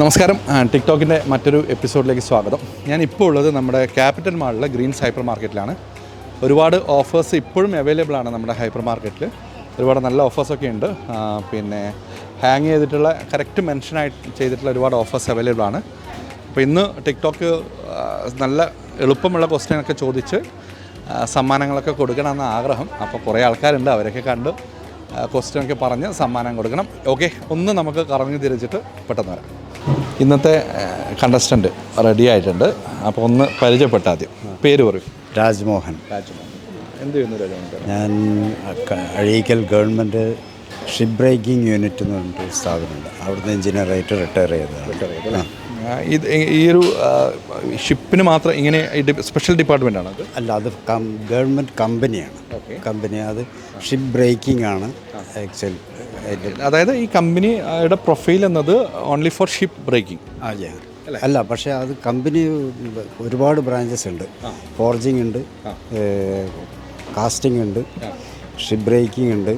നമസ്കാരം. ടിക്ടോക്കിന്റെ മറ്റൊരു എപ്പിസോഡിലേക്ക് സ്വാഗതം. ഞാൻ ഇപ്പോൾ ഉള്ളത് നമ്മുടെ ക്യാപിറ്റൽ മാളിലെ ഗ്രീൻസ് ഹൈപ്പർ മാർക്കറ്റിലാണ്. ഒരുപാട് ഓഫേഴ്സ് ഇപ്പോഴും അവൈലബിൾ ആണ് നമ്മുടെ ഹൈപ്പർ മാർക്കറ്റിൽ ഒരുപാട് നല്ല ഓഫേഴ്സൊക്കെ ഉണ്ട്. പിന്നെ ഹാങ് ചെയ്തിട്ടുള്ള കറക്റ്റ് മെൻഷനായിട്ട് ചെയ്തിട്ടുള്ള ഒരുപാട് ഓഫേഴ്സ് അവൈലബിൾ ആണ്. അപ്പോൾ ഇന്ന് ടിക്ടോക്ക് നല്ല എളുപ്പമുള്ള ക്വസ്റ്റ്യനൊക്കെ ചോദിച്ച് സമ്മാനങ്ങളൊക്കെ കൊടുക്കണമെന്ന ആഗ്രഹം. അപ്പോൾ കുറേ ആൾക്കാരുണ്ട് അവരൊക്കെ കണ്ട് ക്വസ്റ്റ്യൊക്കെ പറഞ്ഞ് സമ്മാനം കൊടുക്കണം. ഓക്കെ ഒന്ന് നമുക്ക് കറങ്ങി തിരിച്ചിട്ട് പെട്ടെന്ന് വരാം. ഇന്നത്തെ കണ്ടസ്റ്റന്റ് റെഡി ആയിട്ടുണ്ട്. അപ്പോൾ ഒന്ന് പരിചയപ്പെട്ട ആദ്യം. പേര് പറയും. രാജ്മോഹൻ. എന്ത് ചെയ്യുന്നു രാജമോഹൻ? ഞാൻ Azhikkal government ship breaking unit എന്ന് പറഞ്ഞിട്ട് സ്ഥാപനമുണ്ട്. അവിടുന്ന് എഞ്ചിനീയറായിട്ട് റിട്ടയർ ചെയ്തതാണ്. ആ. ഇത് ഈ ഒരു ഷിപ്പിന് മാത്രം ഇങ്ങനെ സ്പെഷ്യൽ ഡിപ്പാർട്ട്മെന്റ് ആണ് അല്ല അത് ഗവൺമെന്റ് കമ്പനിയാണ് കമ്പനി അത് ഷിപ്പ് ബ്രേക്കിംഗ് ആണ്. ആക്ച്വൽ അതായത് ഈ കമ്പനിയുടെ പ്രൊഫൈൽ എന്നത് ഓൺലി ഫോർ ഷിപ്പ് ബ്രേക്കിംഗ് അല്ല? പക്ഷേ അത് കമ്പനി ഒരുപാട് ബ്രാഞ്ചസ് ഉണ്ട്. ഫോർജിങ് ഉണ്ട് കാസ്റ്റിംഗ് ഉണ്ട് ഷിപ്പ് ബ്രേക്കിംഗ് ഉണ്ട്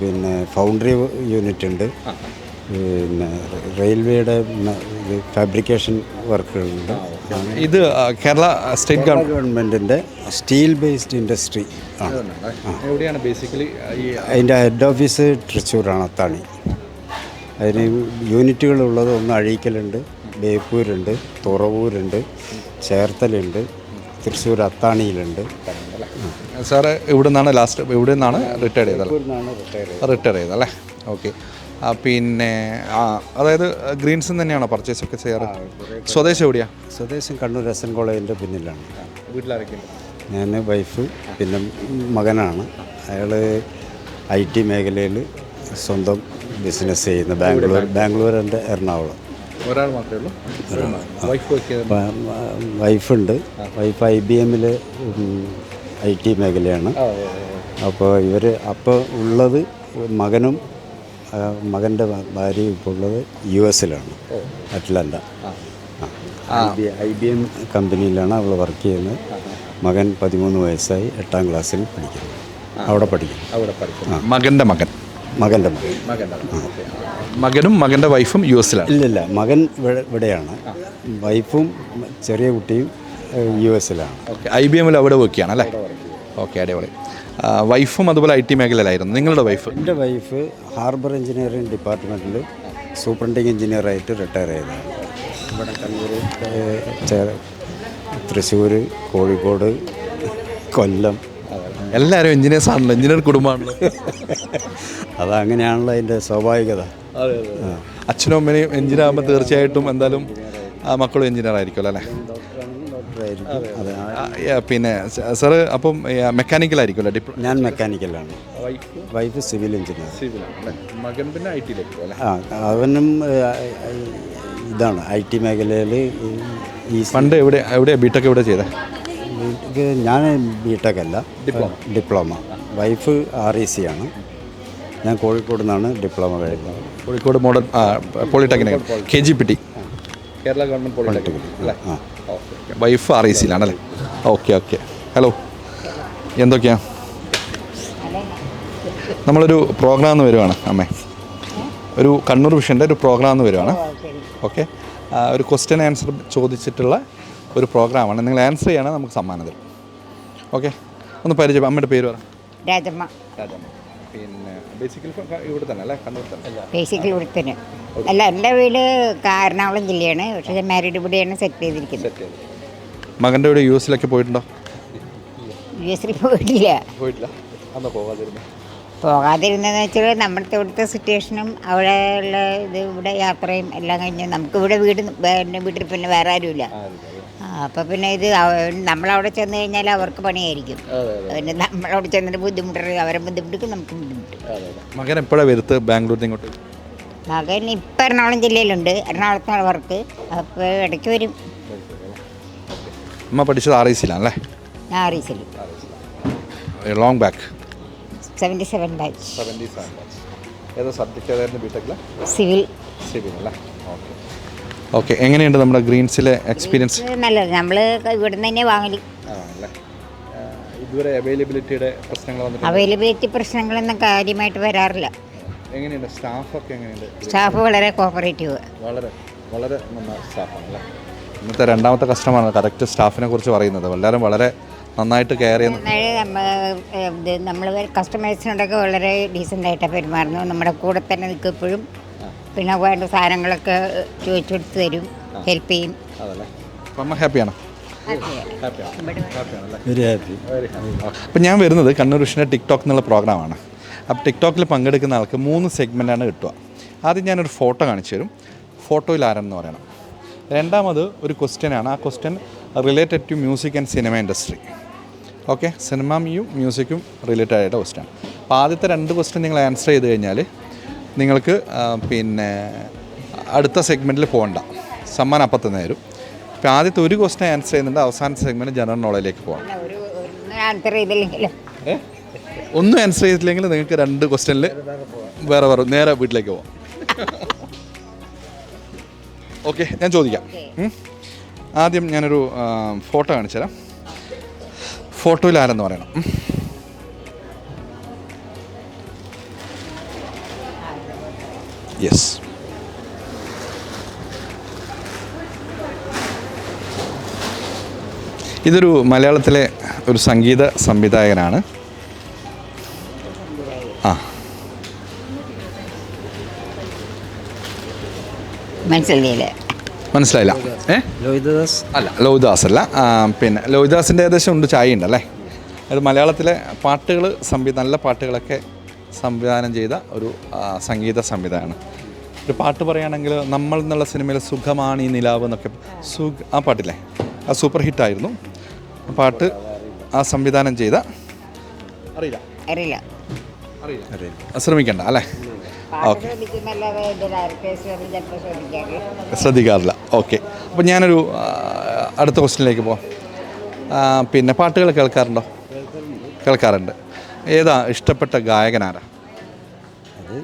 പിന്നെ ഫൗണ്ടറി യൂണിറ്റ് ഉണ്ട്. പിന്നെ റെയിൽവേയുടെ ഫാബ്രിക്കേഷൻ വർക്കുകളുണ്ട്. ഇത് കേരള സ്റ്റേറ്റ് ഗവൺമെന്റ് ഗവൺമെന്റിന്റെ സ്റ്റീൽ ബേസ്ഡ് ഇൻഡസ്ട്രി ആണ്. എവിടെയാണ് ബേസിക്കലി അതിന്റെ ഹെഡ് ഓഫീസ് തൃശ്ശൂരാണ് അത്താണി. അതിന് യൂണിറ്റുകളുള്ളത് ഒന്ന് അഴീക്കലുണ്ട് ബേപ്പൂരുണ്ട് തുറവൂരുണ്ട് ചേർത്തലുണ്ട് തൃശ്ശൂർ അത്താണിയിലുണ്ട്. സാറ് ഇവിടെ നിന്നാണ് ലാസ്റ്റ് ഇവിടെ നിന്നാണ് റിട്ടയർ ചെയ്തത്. റിട്ടയർ ചെയ്തത് അല്ലേ? ഓക്കെ പിന്നെ ആ അതായത് ഗ്രീൻസിൽ തന്നെയാണോ പർച്ചേസ് ഒക്കെ ചെയ്യാറ്? സ്വദേശം എവിടെയാ? സ്വദേശം കണ്ണൂർ എസ് എൻ കോളേജിന്റെ പിന്നിലാണ്. വീട്ടിലാരൊക്കെയുണ്ട്? ഞാൻ വൈഫ് പിന്നെ മകനാണ്. അയാൾ ഐ ടി മേഖലയിൽ സ്വന്തം ബിസിനസ് ചെയ്യുന്ന. ബാംഗ്ലൂർ ബാംഗ്ലൂർ എന്റെ എറണാകുളം. ഒരാൾ മാത്രമേ ഉള്ളൂ? വൈഫുണ്ട് വൈഫ് ഐ ബി എമ്മിൽ ഐ ടി മേഖലയാണ്. അപ്പോൾ ഇവർ അപ്പോൾ ഉള്ളത് മകനും മകന്റെ ഭാര്യ ഇപ്പോൾ ഉള്ളത് യു എസിലാണ്. അറ്റ്ലാന്റ. ഐ ബി എം കമ്പനിയിലാണ് അവൾ വർക്ക് ചെയ്യുന്നത്. മകൻ പതിമൂന്ന് വയസ്സായി എട്ടാം ക്ലാസ്സിൽ പഠിക്കുന്നു. അവിടെ പഠിക്കും അവിടെ പഠിക്കും മകന്റെ മകൻ. മകന്റെ മകൻ. മകനും മകന്റെ വൈഫും യു എസിലാണ്. ഇല്ലില്ല മകൻ ഇവിടെ- ഇവിടെയാണ്. വൈഫും ചെറിയ കുട്ടിയും യു എസിലാണ്. ഐ ബി എമ്മിൽ അവിടെ വർക്ക് ചെയ്യണം അല്ലേ? ഓക്കെ അടിപൊളി. വൈഫും അതുപോലെ ഐ ടി മേഖലയിലായിരുന്നു. നിങ്ങളുടെ വൈഫ്? എന്റെ വൈഫ് ഹാർബർ എഞ്ചിനീയറിംഗ് ഡിപ്പാർട്ട്മെന്റിൽ സൂപ്രണ്ടിങ് എഞ്ചിനീയറായിട്ട് റിട്ടയർ ചെയ്തതാണ്. ഇവിടെ കണ്ണൂർ തൃശ്ശൂർ കോഴിക്കോട് കൊല്ലം. എല്ലാവരും എഞ്ചിനീയേഴ്സ് ആണല്ലോ എഞ്ചിനീയർ കുടുംബമാണല്ലോ. അതങ്ങനെയാണല്ലോ അതിന്റെ സ്വാഭാവികത. അച്ഛനും അമ്മയും എഞ്ചിനീയർ ആകുമ്പോൾ തീർച്ചയായിട്ടും എന്തായാലും ആ മക്കളും എഞ്ചിനീയർ ആയിരിക്കുമല്ലോ അല്ലേ? പിന്നെ സാറ് അപ്പം മെക്കാനിക്കൽ ആയിരിക്കുമല്ലോ ഡിപ്ലോ ഞാൻ മെക്കാനിക്കലാണ്. വൈഫ്? Civil engineer. മകൻ പിന്നെ ഐ ടിയിലേക്ക് ആ അവനും ഇതാണ് ഐ ടി മേഖലയിൽ ഈ പണ്ട് എവിടെ എവിടെയാണ് ബിടെക് എവിടെ ചെയ്തത് ഞാൻ ബിടെക് അല്ല. Diploma. Wife R E C ആണ്. ഞാൻ കോഴിക്കോട് നിന്നാണ് ഡിപ്ലോമ കഴിഞ്ഞത്. Kozhikode model polytechnic K G P T. Kerala government polytechnic. അല്ലേ? ആ വൈഫ് ആർ ഐ സിയിലാണല്ലേ ഓക്കെ ഓക്കെ. ഹലോ എന്തൊക്കെയാ? നമ്മളൊരു പ്രോഗ്രാം വരുവാണ് അമ്മേ. ഒരു കണ്ണൂർ വിഷന്റെ ഒരു പ്രോഗ്രാം വരുവാണ്. ഓക്കെ? ഒരു ക്വസ്റ്റ്യൻ ആൻസർ ചോദിച്ചിട്ടുള്ള ഒരു പ്രോഗ്രാമാണ് നിങ്ങൾ ആൻസർ ചെയ്യണം നമുക്ക് സമ്മാനം തരും. ഓക്കെ? ഒന്ന് പരിചയം അമ്മയുടെ പേര് പറ. രാജമ്മ. രാജമ്മ. പിന്നെ ബേസിക്കലി ഇവിടെ തന്നെ അല്ലേ? കണ്ണൂർ തന്നെ. ബേസിക്കലി ഇവിടെ തന്നെ. അല്ല എന്റെ വീട് എറണാകുളം ജില്ലയാണ്. പക്ഷേ മാരീഡ് ഇവിടെയാണ് സെറ്റ് ചെയ്തിരിക്കുന്നത്. മകന്റെ കൂടെ യു എസിലൊക്കെ പോയിട്ടുണ്ടോ? യു എസിൽ പോയിട്ടില്ല. പോയിട്ടില്ല. അന്ന് പോകാതിരുന്നു. പോകാതിരുന്നതെന്ന് വെച്ചാൽ നമ്മുടെ ഇവിടുത്തെ സിറ്റുവേഷനും അവിടെ ഉള്ള ഇത് ഇവിടെ യാത്രയും എല്ലാം കഴിഞ്ഞ് നമുക്ക് ഇവിടെ വീട് പിന്നെ വീട്ടിൽ പിന്നെ വേറെ ആരുമില്ല. അപ്പോൾ പിന്നെ ഇത് നമ്മളവിടെ ചെന്ന് കഴിഞ്ഞാൽ അവർക്ക് പണിയായിരിക്കും. പിന്നെ നമ്മളവിടെ ചെന്നിട്ട് ബുദ്ധിമുട്ട് അവരെ ബുദ്ധിമുട്ടിക്കും നമുക്ക് ബുദ്ധിമുട്ട്. മകൻ എപ്പോഴാണ് വരുത്ത് ബാംഗ്ലൂരിൽ ഇങ്ങോട്ട്? മകൻ ഇപ്പം എറണാകുളം ജില്ലയിലുണ്ട്. എറണാകുളത്താണ് വർക്ക്. അപ്പോൾ ഇടയ്ക്ക് വരും. അമ്മ പഠിച്ചത് ആർ ഐ സിയിലാണല്ലേ അറിയിച്ചില്ല long back seventy seven batch seventy seven ഏതോ സബ്ജക്റ്റ് ഏതായിരുന്നു ബിടെക്കിൽ സിവിൽ. സിവിൽ അല്ലേ? ഓക്കെ ഓക്കെ എങ്ങനെയുണ്ട് നമ്മുടെ ഗ്രീൻസിലെ എക്സ്പീരിയൻസ് നല്ലത്. നമ്മൾ ഇവിടെ നിന്ന് തന്നെ വാങ്ങൽ. ആണല്ലേ. ഇതുവരെ അവൈലബിലിറ്റിയുടെ പ്രശ്നങ്ങൾ വന്നിട്ട് അവൈലബിലിറ്റി പ്രശ്നങ്ങളൊന്നും കാര്യമായിട്ട് വരാറില്ല. എങ്ങനെയുണ്ട്? സ്റ്റാഫൊക്കെ എങ്ങനെയുണ്ട്? സ്റ്റാഫ് വളരെ കോപ്പറേറ്റീവ് വളരെ വളരെ നന്നായി സ്റ്റാഫാണ് അല്ലേ? ഇന്നത്തെ രണ്ടാമത്തെ കസ്റ്റമറാണ് കറക്റ്റ് സ്റ്റാഫിനെ കുറിച്ച് പറയുന്നത്. എല്ലാവരും വളരെ നന്നായിട്ട് കെയർ ചെയ്യുന്നു. നമ്മൾ കസ്റ്റമേഴ്സിനോടൊക്കെ വളരെ ഡീസന്റ് ആയിട്ടാണ് പെരുമാറുന്നു നമ്മുടെ കൂടെ തന്നെ നിൽക്കും എപ്പോഴും പിന്നെ വേണ്ട സാധനങ്ങളൊക്കെ ചോദിച്ചെടുത്ത് തരും ഹെൽപ്പ് ചെയ്യും. ഹാപ്പിയാണ് അപ്പം ഞാൻ വരുന്നത് കണ്ണൂർ വിഷ്ണു ടിക്ടോക്ക് എന്നുള്ള പ്രോഗ്രാമാണ് അപ്പോൾ ടിക്ടോക്കിൽ പങ്കെടുക്കുന്ന ആൾക്ക് മൂന്ന് സെഗ്മെന്റാണ് കിട്ടുക. ആദ്യം ഞാനൊരു ഫോട്ടോ കാണിച്ചു തരും. ഫോട്ടോയിൽ ആരെന്ന് പറയണം. രണ്ടാമത് ഒരു ക്വസ്റ്റ്യനാണ് ആ question related to music and cinema industry okay സിനിമയും മ്യൂസിക്കും റിലേറ്റഡ് ആയിട്ട് ക്വസ്റ്റ്യൻ അപ്പോൾ ആദ്യത്തെ രണ്ട് ക്വസ്റ്റ്യൻ നിങ്ങൾ ആൻസർ ചെയ്ത് കഴിഞ്ഞാൽ നിങ്ങൾക്ക് പിന്നെ അടുത്ത സെഗ്മെന്റിൽ പോകണ്ട സമ്മാനം അപ്പം തന്നെ തരും. ഇപ്പോൾ ആദ്യത്തെ ഒരു ക്വസ്റ്റ്യൻ ആൻസർ ചെയ്യുന്നുണ്ട്. അവസാന സെഗ്മെന്റ് ജനറൽ നോളേജിലേക്ക് പോകണം ഒന്നും ആൻസർ ചെയ്തില്ലെങ്കിൽ നിങ്ങൾക്ക് രണ്ട് ക്വസ്റ്റ്യനിൽ വേറെ വേറെ നേരെ വീട്ടിലേക്ക് പോവാം. ഓക്കെ ഞാൻ ചോദിക്കാം. ആദ്യം ഞാനൊരു ഫോട്ടോ കാണിച്ചു തരാം. ഫോട്ടോയിൽ ആരെന്ന് പറയണം. യെസ് ഇതൊരു മലയാളത്തിലെ ഒരു സംഗീത സംവിധായകനാണ്. മനസ്സിലായില്ലേ? മനസ്സിലായില്ല. ഏ? ലോഹിതദാസ്. അല്ല ലോഹിതദാസ് അല്ല. പിന്നെ ലോഹിദാസിന്റെ ഏകദേശം ഉണ്ട് ചായ ഉണ്ടല്ലേ അത് മലയാളത്തിലെ പാട്ടുകൾ സംവി നല്ല പാട്ടുകളൊക്കെ സംവിധാനം ചെയ്ത ഒരു സംഗീത സംവിധാനമാണ് ഒരു പാട്ട് പറയുകയാണെങ്കിൽ നമ്മൾ എന്നുള്ള സിനിമയിൽ സുഖമാണ് ഈ നിലാവ് എന്നൊക്കെ. സുഖ ആ പാട്ടില്ലേ? ആ സൂപ്പർ ഹിറ്റായിരുന്നു ആ പാട്ട് ആ സംവിധാനം ചെയ്ത. അറിയില്ല. അറിയില്ല. അറിയില്ല ശ്രമിക്കണ്ട അല്ലേ? ചിലപ്പോൾ ശ്രദ്ധിക്കാറില്ല. ഓക്കെ. അപ്പോൾ ഞാനൊരു അടുത്ത ക്വസ്റ്റിനിലേക്ക് പോവാം. പിന്നെ പാട്ടുകൾ കേൾക്കാറുണ്ടോ? കേൾക്കാറുണ്ട്. ഏതാ ഇഷ്ടപ്പെട്ട ഗായകനാരാ അത്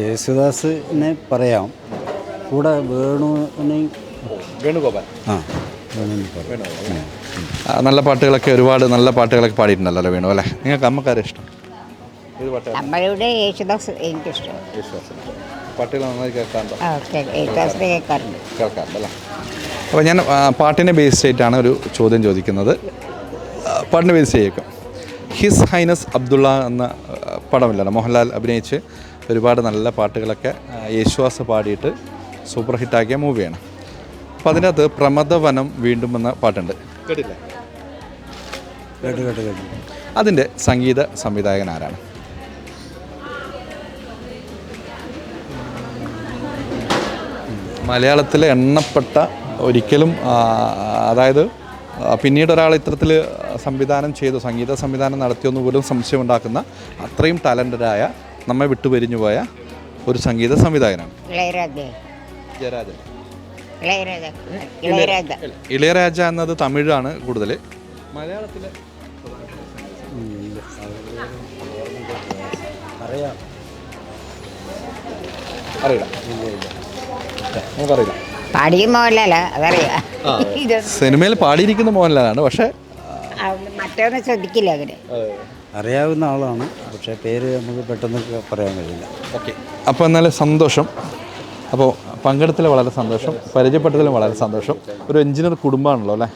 യേശുദാസിനെ പറയാം. കൂടെ വേണുവിനെ വേണുഗോപാൽ. ആ നല്ല പാട്ടുകളൊക്കെ ഒരുപാട് നല്ല പാട്ടുകളൊക്കെ പാടിയിട്ടുണ്ടല്ലോ വേണു അല്ലേ? നിങ്ങൾക്ക് അമ്മക്കാരെ ഇഷ്ടം. ഏത് പാട്ടാണ് നമ്മളിവിടെ യേശുദാസ് എനിക്കിഷ്ടം. പാട്ടുകൾ നന്നായി കേൾക്കാറുണ്ടോ? ആ ഓക്കെ യേശുദാസിനെ കേൾക്കാറുണ്ട്? കേൾക്കാറുണ്ട്. അപ്പോൾ ഞാൻ ആ, പാട്ടിനെ ബേസ് ചെയ്തിട്ടാണ് ഒരു ചോദ്യം ചോദിക്കുന്നത്. ആ, പാട്ടിനെ ബേസ് ചെയ്യേക്കും. ഹിസ് ഹൈനസ് അബ്ദുള്ള എന്ന ആ, പടമില്ലല്ലോ. മോഹൻലാൽ അഭിനയിച്ച് ഒരുപാട് നല്ല പാട്ടുകളൊക്കെ ആ, യേശുദാസ് പാടിയിട്ട് സൂപ്പർ ഹിറ്റാക്കിയ മൂവിയാണ്. അപ്പോൾ അതിനകത്ത് പ്രമദവനം വീണ്ടും എന്ന പാട്ടുണ്ട്. കേട്ടില്ല? കേട്ട് കേട്ട് കേട്ട് അതിന്റെ സംഗീത സംവിധായകൻ ആരാണ്? മലയാളത്തിലെ എണ്ണപ്പെട്ട ഒരിക്കലും അതായത് പിന്നീട് ഒരാൾ ഇത്തരത്തിൽ സംവിധാനം ചെയ്തു സംഗീത സംവിധാനം നടത്തിയെന്ന് പോലും സംശയമുണ്ടാക്കുന്ന അത്രയും ടാലന്റഡായ നമ്മെ വിട്ടുപിരിഞ്ഞു പോയ ഒരു സംഗീത സംവിധായകനാണ്. ഇളയരാജ. ജയരാജൻ ഇളയരാജ. എന്നത് തമിഴാണ് കൂടുതൽ മലയാളത്തിലെ അറിയാം. അറിയില്ല. നമുക്കറിയില്ല പാടിയ മോഹൻലാല അതറിയാം. സിനിമയിൽ പാടിയിരിക്കുന്ന മോഹൻലാലാണ് പക്ഷേ മറ്റൊന്നും ശ്രദ്ധിക്കില്ല അവർ. അറിയാവുന്ന ആളാണ് പക്ഷേ പേര് നമുക്ക് പെട്ടെന്ന് പറയാൻ കഴിയില്ല. ഓക്കെ. അപ്പോൾ എന്നാലും സന്തോഷം. അപ്പോൾ പങ്കെടുത്തിൽ വളരെ സന്തോഷം പരിചയപ്പെട്ടതിലും വളരെ സന്തോഷം. ഒരു എഞ്ചിനീയർ കുടുംബമാണല്ലോ അല്ലേ?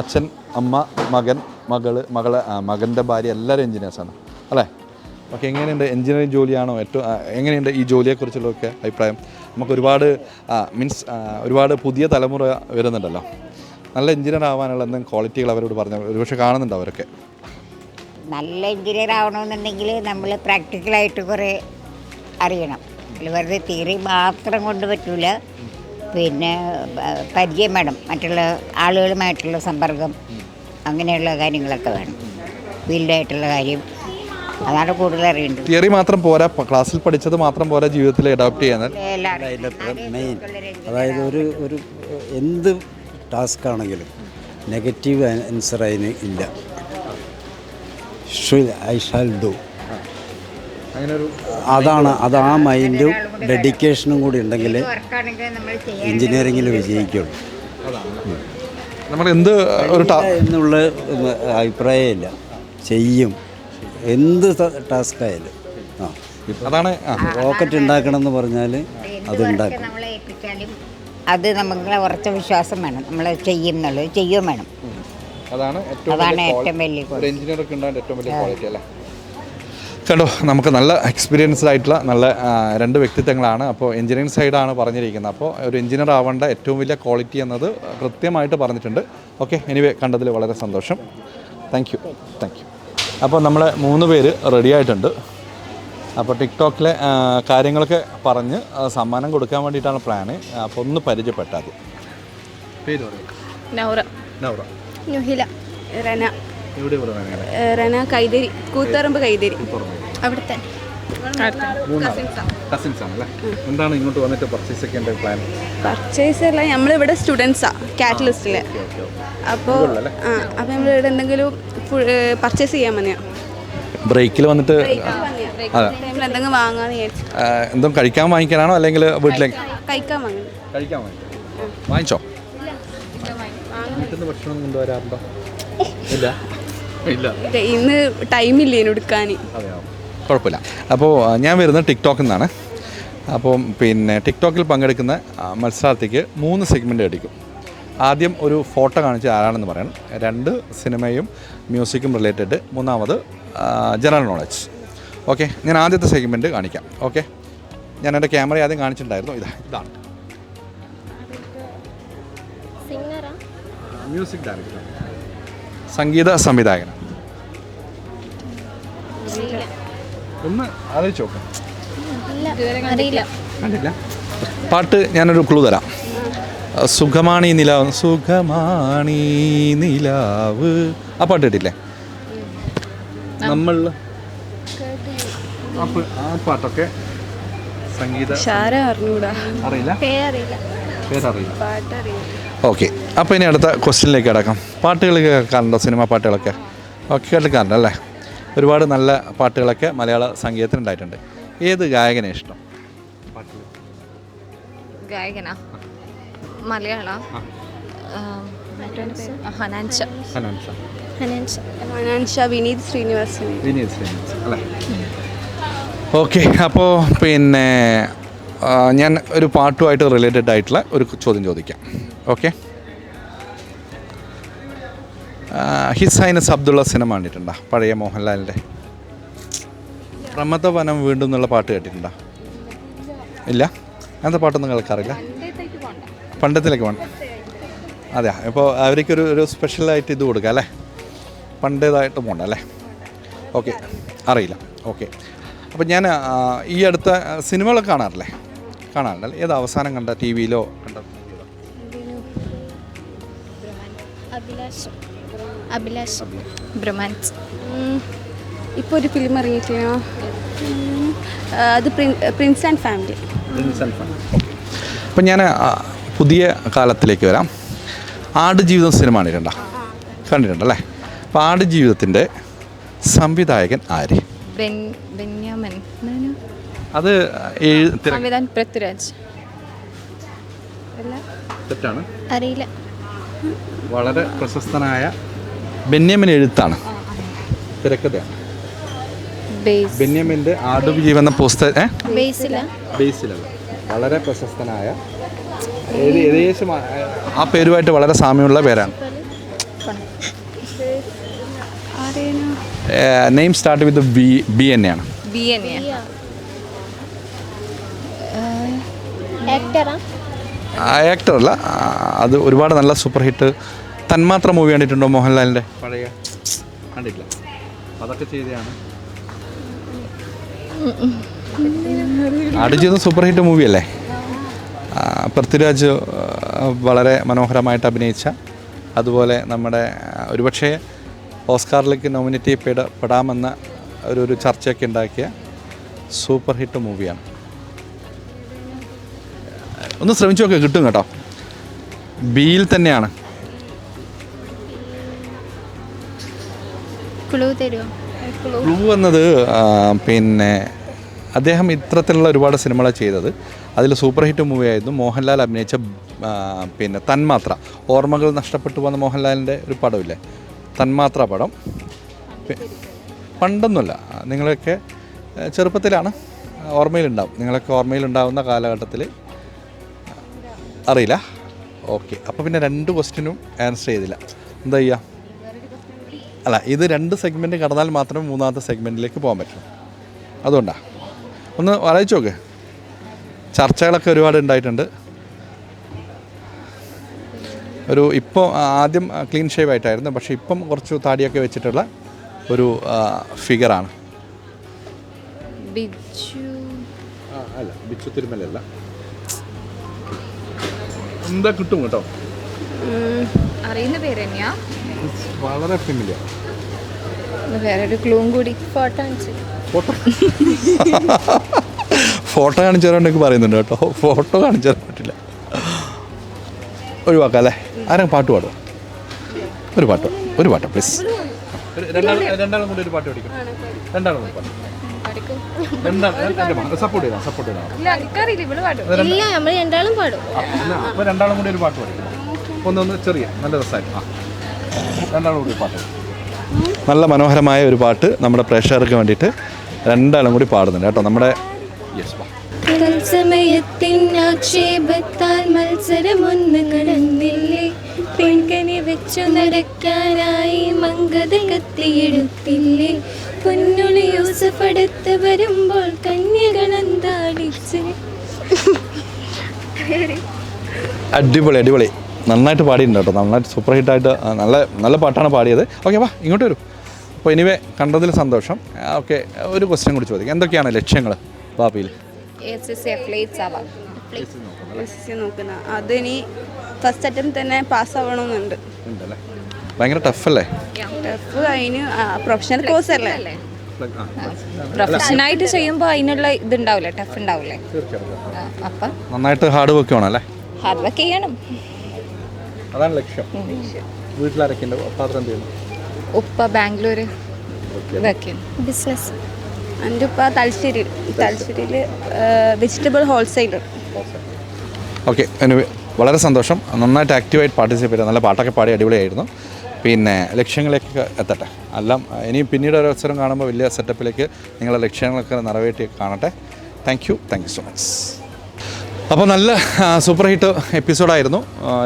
അച്ഛൻ അമ്മ മകൻ മകൾ മകൾ മകന്റെ ഭാര്യ എല്ലാവരും എഞ്ചിനീയേഴ്സാണ്. അല്ലേ? ഓക്കെ എങ്ങനെയുണ്ട് എഞ്ചിനീയറിംഗ് ജോലിയാണോ ഏറ്റവും എങ്ങനെയുണ്ട് ഈ ജോലിയെക്കുറിച്ചുള്ളതൊക്കെ അഭിപ്രായം? നമുക്ക് ഒരുപാട് മീൻസ് ഒരുപാട് പുതിയ തലമുറ വരുന്നുണ്ടല്ലോ. നല്ല എഞ്ചിനീയർ ആവാനുള്ള എന്തെങ്കിലും ക്വാളിറ്റികൾ അവരോട് പറഞ്ഞു ഒരുപക്ഷെ കാണുന്നുണ്ട് അവരൊക്കെ. നല്ല എഞ്ചിനീയർ ആവണമെന്നുണ്ടെങ്കിൽ നമ്മൾ പ്രാക്ടിക്കലായിട്ട് കുറേ അറിയണം. വെറുതെ തിയറി മാത്രം കൊണ്ട് പറ്റൂല. പിന്നെ പരിചയം വേണം. മറ്റുള്ള ആളുകളുമായിട്ടുള്ള സമ്പർക്കം അങ്ങനെയുള്ള കാര്യങ്ങളൊക്കെ വേണം. ഫീൽഡായിട്ടുള്ള കാര്യം. അതാണ് കൂടുതൽ അറിയേണ്ടത്. തിയറി മാത്രം പോരാ ക്ലാസ്സിൽ പഠിച്ചത് മാത്രം പോരാ ജീവിതത്തിൽ അഡോപ്റ്റ് ചെയ്യാൻ മെയിൻ അതായത് ഒരു ഒരു എന്ത് ടാസ്ക് ആണെങ്കിലും നെഗറ്റീവ് ആൻസർ അതിന് ഇല്ല. I shall do. അങ്ങനെ ഒരു അതാണ് അത് ആ മൈൻഡും ഡെഡിക്കേഷനും കൂടി ഉണ്ടെങ്കിൽ വർക്കാണെങ്കിൽ നമ്മൾ ചെയ്യാൻ എഞ്ചിനീയറിങ്ങിൽ വിജയിക്കുള്ളൂ. നമ്മൾ എന്ത് ഒരു ടാ എന്നുള്ള അഭിപ്രായമില്ല. ചെയ്യും. എന്ത് ടാസ്ക് ആയാലും ആ. അതാണ് റോക്കറ്റ് ഉണ്ടാക്കണം എന്ന് പറഞ്ഞാൽ അത് ഉണ്ടാക്കും. അത് നമുക്ക് ഉറച്ച വിശ്വാസം വേണം. നമ്മൾ ചെയ്യും എന്നുള്ളത് ചെയ്യുകയും വേണം. അതാണ് ഏറ്റവും അതാണ് വലിയ ഏറ്റവും വലിയ quality. ഒരു എഞ്ചിനീയർ ഒക്കെ ഉണ്ടാകുന്ന ഏറ്റവും വലിയ ക്വാളിറ്റി അല്ലേ? കണ്ടോ നമുക്ക് നല്ല എക്സ്പീരിയൻസ്ഡ് ആയിട്ടുള്ള നല്ല രണ്ട് വ്യക്തിത്വങ്ങളാണ്. അപ്പോൾ എഞ്ചിനീയറിംഗ് സൈഡാണ് പറഞ്ഞിരിക്കുന്നത്. അപ്പോൾ ഒരു എഞ്ചിനീയർ ആവേണ്ട ഏറ്റവും വലിയ ക്വാളിറ്റി എന്നത് കൃത്യമായിട്ട് പറഞ്ഞിട്ടുണ്ട്. ഓക്കെ എനിവേ കണ്ടതിൽ വളരെ സന്തോഷം. താങ്ക് യു താങ്ക് യു അപ്പോൾ നമ്മൾ മൂന്ന് പേര് റെഡി ആയിട്ടുണ്ട്. അപ്പോൾ ടിക്ടോക്കിലെ കാര്യങ്ങളൊക്കെ പറഞ്ഞ് സമ്മാനം കൊടുക്കാൻ വേണ്ടിയിട്ടാണ് പ്ലാന് അപ്പോൾ ഒന്ന് പരിചയപ്പെട്ടാൽ പേര് പറയും. നൗറ. നൗറ. നുഹില. റന. എവിടെ പറയുന്നത് ഏ, റന കൈതരി. കൂത്തറമ്പ് കൈതരി. അവിടുത്തെ. കസിൻസ് ആണല്ലേ എന്താണ് ഇങ്ങോട്ട് വന്നിട്ട് പർച്ചേസ് ചെയ്യേണ്ട പ്ലാൻ പർച്ചേസ് അല്ല നമ്മളിവിടെ സ്റ്റുഡൻസാ കാറ്റലിസ്റ്റിലെ അപ്പോൾ ആ അപ്പോൾ നമ്മൾ ഇവിടെ എന്തെങ്കിലും പർച്ചേസ് ചെയ്യാൻ മതിയാ ബ്രേക്കിൽ വന്നിട്ട് എന്തെങ്കിലും ആ, എന്തും കഴിക്കാൻ വാങ്ങിക്കാനാണോ അല്ലെങ്കിൽ വീട്ടിലേക്ക്? കഴിക്കാൻ വാങ്ങി. കഴിക്കാൻ വാങ്ങിക്കാം വാങ്ങിച്ചോ? വീട്ടിൽ നിന്ന് ഭക്ഷണം കൊണ്ടുവരാറുണ്ടോ? ഇല്ല. ഇല്ല. ഇന്ന് ടൈമില്ലേനു എടുക്കാൻ അതെയോ? കുഴപ്പമില്ല. അപ്പോൾ ഞാൻ വരുന്നത് ടിക്ടോക്കിൽ നിന്നാണ്. അപ്പം പിന്നെ ടിക്ടോക്കിൽ പങ്കെടുക്കുന്ന മത്സരാർത്ഥിക്ക് മൂന്ന് സെഗ്മെന്റ് അടിക്കും ആദ്യം ഒരു ഫോട്ടോ കാണിച്ച് ആരാണെന്ന് പറയണം. രണ്ട് സിനിമയും മ്യൂസിക്കും റിലേറ്റഡ് മൂന്നാമത് ജനറൽ നോളജ് ഓക്കെ ഞാൻ ആദ്യത്തെ സെഗ്മെന്റ് കാണിക്കാം. ഓക്കെ ഞാൻ എന്റെ ക്യാമറ ആദ്യം കാണിച്ചിട്ടുണ്ടായിരുന്നു. ഇതാ ഇതാണ്. Music director. സംഗീത സംവിധായകൻ. ഒന്ന് ആലോചിച്ച് നോക്കാം. അറിയില്ല. കണ്ടില്ല പാട്ട് ഞാനൊരു ക്ലൂ തരാം. സുഖമാണി നിലാവ്. സുഖമാണി നിലാവ്. ആ പാട്ട് കേട്ടില്ലേ നമ്മൾ ആ പാട്ടൊക്കെ സംഗീത അറിയില്ല? ഓക്കെ. അപ്പോൾ ഇനി അടുത്ത ക്വസ്റ്റ്യനിലേക്ക് കിടക്കാം. പാട്ടുകൾ കേൾക്കാറുണ്ടോ സിനിമ പാട്ടുകളൊക്കെ? ഓക്കെ കേൾക്കാറുണ്ട് അല്ലേ? ഒരുപാട് നല്ല പാട്ടുകളൊക്കെ മലയാള സംഗീതത്തിൽ ഉണ്ടായിട്ടുണ്ട്. ഏത് ഗായകനെ ഇഷ്ടം? ഗായകനാ? മലയാള? ഹനാൻഷ. ഹനാൻഷ. ഹനാൻഷ. വിനീത് ശ്രീനിവാസൻ. വിനീത് ശ്രീനിവാസൻ അല്ലേ? ഓക്കെ അപ്പോൾ പിന്നെ ഞാൻ ഒരു പാട്ടുമായിട്ട് റിലേറ്റഡ് ആയിട്ടുള്ള ഒരു ചോദ്യം ചോദിക്കാം. Okay? His Highness Abdullah cinema കണ്ടിട്ടുണ്ടോ? പഴയ മോഹൻലാലിന്റെ? പ്രമദവനം വീണ്ടും എന്നുള്ള പാട്ട് കേട്ടിട്ടുണ്ടോ? ഇല്ല? അങ്ങനത്തെ പാട്ടൊന്നും കേൾക്കാറില്ല? പണ്ടത്തിലേക്ക് വേണം അതെ ഇപ്പോൾ അവർക്കൊരു ഒരു സ്പെഷ്യലായിട്ട് ഇത് കൊടുക്കുക അല്ലേ? പണ്ടേതായിട്ട് പോകണ്ട അല്ലേ? ഓക്കെ അറിയില്ല. ഓക്കെ. അപ്പോൾ ഞാൻ ഈ അടുത്ത സിനിമകളൊക്കെ കാണാറില്ലേ? കാണാറുണ്ടല്ലേ ഏത് അവസാനം കണ്ട ടി വിയിലോ കണ്ട അഭിലാഷ്. അഭിലാഷ്. ബ്രഹ്മാൻസ് ഇപ്പോൾ ഒരു ഫിലിം ഇറങ്ങിയിട്ടില്ല അത് പ്രിൻസ് ആൻഡ് ഫാമിലി. അപ്പം ഞാൻ പുതിയ കാലത്തിലേക്ക് വരാം. ആട് ആടുജീവിതം സിനിമ കണ്ടിട്ടുണ്ട? കണ്ടിട്ടുണ്ടല്ലേ? അപ്പോൾ ആടുജീവിതത്തിന്റെ സംവിധായകൻ ആര്? ബെൻ ബെന്യാമൻ. എന്താണ്? അത് പൃഥ്വിരാജ്. അല്ല? തെറ്റാണ്. അറിയില്ല. വളരെ പ്രശസ്തനായ ബെന്യാമിൻ എഴുത്താണ്. തിരക്കഥയാണ്. ബെന്യാമിന്റെ ആടുജീവൻ എന്ന പുസ്തക ബേസിലല്ല. വളരെ പ്രശസ്തനായ ഏകദേശം ആ- പേരുമായിട്ട് വളരെ സാമ്യമുള്ള പേരാണ്. Name start with B B തന്നെയാണ് അല്ല അത് ഒരുപാട് നല്ല സൂപ്പർ ഹിറ്റ് തന്മാത്ര മൂവി കണ്ടിട്ടുണ്ടോ മോഹൻലാലിന്റെ? പഴയ. കണ്ടിട്ടില്ല. അതൊക്കെ ചെയ്തതാണ്. ആടുജീവിതം സൂപ്പർ ഹിറ്റ് മൂവിയല്ലേ അല്ലേ? പൃഥ്വിരാജ് വളരെ മനോഹരമായിട്ട് അഭിനയിച്ച അതുപോലെ നമ്മുടെ ഒരുപക്ഷേ ഒരുപക്ഷെ ഓസ്കാറിലേക്ക് നോമിനേറ്റ് ചെയ്യപ്പെട പെടാമെന്ന ഒരു ഒരു ചർച്ചയൊക്കെ ഉണ്ടാക്കിയ സൂപ്പർ ഹിറ്റ് മൂവിയാണ് ഒന്ന് ശ്രമിച്ചു നോക്കുക കിട്ടും കേട്ടോ. ബിയിൽ തന്നെയാണ്. ക്ലൂ തരുമോ ക്ലൂ എന്നത് പിന്നെ അദ്ദേഹം ഇത്തരത്തിലുള്ള ഒരുപാട് സിനിമകൾ ചെയ്തത്. അതിൽ സൂപ്പർ ഹിറ്റ് മൂവി ആയിരുന്നു. മോഹൻലാൽ അഭിനയിച്ച പിന്നെ തന്മാത്ര. ഓർമ്മകൾ നഷ്ടപ്പെട്ടു പോകുന്ന മോഹൻലാലിന്റെ ഒരു പടമില്ലേ? തന്മാത്ര പടം. പണ്ടൊന്നുമല്ല. നിങ്ങളൊക്കെ ചെറുപ്പത്തിലാണ് ഓർമ്മയിലുണ്ടാവും. നിങ്ങളൊക്കെ ഓർമ്മയിലുണ്ടാവുന്ന കാലഘട്ടത്തിൽ. അറിയില്ല. ഓക്കെ. അപ്പോൾ പിന്നെ രണ്ട് ക്വസ്റ്റിനും ആൻസർ ചെയ്തില്ല. എന്താ ചെയ്യുക അല്ല ഇത് രണ്ട് സെഗ്മെന്റ് കടന്നാൽ മാത്രമേ മൂന്നാമത്തെ സെഗ്മെന്റിലേക്ക് പോകാൻ പറ്റൂ. അതുകൊണ്ടാണ് ഒന്ന് വായിച്ചു നോക്ക്. ചർച്ചകളൊക്കെ ഒരുപാട് ഉണ്ടായിട്ടുണ്ട്. ഒരു ഇപ്പോൾ ആദ്യം ക്ലീൻ ഷേവ് ആയിട്ടായിരുന്നു. പക്ഷേ ഇപ്പം കുറച്ച് താടിയൊക്കെ വെച്ചിട്ടുള്ള ഒരു ഫിഗറാണ് അല്ല ബിച്ചു തിരുമലല്ല എന്താ കിട്ടും കേട്ടോ? അറിയുന്ന പേര് തന്നെയാ. വളരെ ഫെമിലിയർ വേറൊരു ക്ലൂം കൂടി ഫോട്ടോ കാണിച്ചു. ഫോട്ടോ ഫോട്ടോ കാണിച്ചു തരാണ്ടെങ്കിൽ പറയുന്നുണ്ട് കേട്ടോ. ഫോട്ടോ കാണിച്ചു തരാൻ പറ്റില്ല. ഒഴിവാക്കാം അല്ലേ? ആരും പാട്ട് പാടുക? ഒരു പാട്ട് ഒരു പാട്ട് പ്ലീസ് രണ്ടാളും കൂടി ഒരു പാട്ട് പഠിക്കും. രണ്ടാളും കൂടി പാട്ട്. രണ്ടാളും സപ്പോർട്ട് ചെയ്യണം സപ്പോർട്ട് ചെയ്യണം ഇല്ല എനിക്കറിയില്ല. ഇവൾ പാടും ഇല്ല നമ്മൾ രണ്ടാളും പാടും. അപ്പോൾ രണ്ടാളും കൂടി ഒരു പാട്ട് പഠിക്കും. ഒന്ന് ഒന്ന് ചെറിയ നല്ല രസമായിരുന്നു ആ. രണ്ടാളും കൂടി പാട്ട് നല്ല മനോഹരമായ ഒരു പാട്ട് നമ്മുടെ പ്രേക്ഷകർക്ക് വേണ്ടിയിട്ട് രണ്ടാളും കൂടി പാടുന്നുണ്ട് കേട്ടോ. നമ്മുടെ യെസ് വാ. തത്സമയത്തിൻ ആക്ഷേപത്താൽ മത്സരമൊന്ന് കടന്നില്ലേ പെൺകനി വെച്ചു നടക്കാനായി മങ്കത കത്തിയെടുത്തില്ലേ? പൊന്നുളി യൂസഫ് അടുത്ത് വരുമ്പോൾ കന്യകളന്താടിച്ച് അടിപൊളി അടിപൊളി. നന്നായിട്ട് പാടിയിട്ടുണ്ട് കേട്ടോ. നന്നായിട്ട് സൂപ്പർ ഹിറ്റായിട്ട് നല്ല നല്ല പാട്ടാണ് പാടിയത്. ഓക്കെ വാ ഇങ്ങോട്ട് വരും. അപ്പോൾ ഇനിവേ കണ്ടതിൽ സന്തോഷം. ഓക്കെ ഒരു ക്വസ്റ്റ്യൻ കൂടി ചോദിക്കാം. എന്തൊക്കെയാണ് ലക്ഷ്യങ്ങൾ ബാബിയിൽ അതിനി ഫസ്റ്റ് അറ്റംപ്റ്റ് തന്നെ പാസ്സാവണമെന്നുണ്ട് ഉണ്ടല്ലേ? ഭയങ്കര അല്ലേ? ടഫ് അതിന് പ്രൊഫഷണൽ കോഴ്സ് അല്ലേ? പ്രൊഫഷനായിട്ട് ചെയ്യുമ്പോൾ അതിനുള്ള ഇതുണ്ടാവില്ലേ? ടഫ് ഉണ്ടാവില്ലേ? അപ്പം? നന്നായിട്ട് ഹാർഡ് വർക്ക് വേണം അല്ലേ? ഹാർഡ് വർക്ക് ചെയ്യണം. അതാണ് ലക്ഷ്യം. വീട്ടിലാരൊക്കെ ഉണ്ട് പാത്രം എന്ത് ചെയ്യുന്നു? ഉപ്പ ബാംഗ്ലൂർ ബിസിനസ് എന്റെ ഉപ്പ തലശ്ശേരി. തലശ്ശേരിയിൽ വെജിറ്റബിൾ ഹോൾസെയിലർ. ഓക്കെ വളരെ സന്തോഷം. നന്നായിട്ട് ആക്റ്റീവായിട്ട് പാർട്ടിസിപ്പേറ്റ് ചെയ്തു നല്ല പാട്ടൊക്കെ പാടി അടിപൊളിയായിരുന്നു. പിന്നെ ലക്ഷ്യങ്ങളിലേക്ക് എത്തട്ടെ. എല്ലാം ഇനി പിന്നീട് ഒരു അവസരം കാണുമ്പോൾ വലിയ സെറ്റപ്പിലേക്ക് നിങ്ങളുടെ ലക്ഷ്യങ്ങളൊക്കെ നിറവേറ്റി കാണട്ടെ. Thank you thank you so much അപ്പോൾ നല്ല സൂപ്പർ ഹിറ്റ് എപ്പിസോഡായിരുന്നു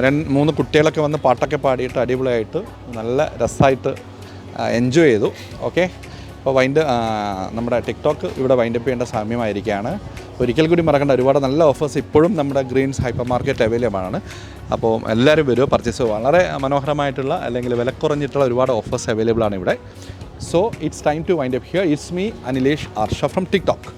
രണ്ട് മൂന്ന് കുട്ടികളൊക്കെ വന്ന് പാട്ടൊക്കെ പാടിയിട്ട് അടിപൊളിയായിട്ട് നല്ല രസമായിട്ട് എൻജോയ് ചെയ്തു. ഓക്കെ അപ്പോൾ വൈൻഡ് നമ്മുടെ ടിക്ടോക്ക് ഇവിടെ വൈൻഡപ്പ് ചെയ്യേണ്ട സമയമായിരിക്കുകയാണ്. ഒരിക്കൽ കൂടി മറക്കേണ്ട ഒരുപാട് നല്ല ഓഫേഴ്സ് ഇപ്പോഴും നമ്മുടെ ഗ്രീൻസ് ഹൈപ്പർ മാർക്കറ്റ് അവൈലബിൾ ആണ്. അപ്പോൾ എല്ലാവരും വരും പർച്ചേസ് വളരെ മനോഹരമായിട്ടുള്ള അല്ലെങ്കിൽ വില കുറഞ്ഞിട്ടുള്ള ഒരുപാട് ഓഫേഴ്സ് അവൈലബിൾ ആണ് ഇവിടെ. So it's time to wind up here it's me Anilesh Arsha from TikTok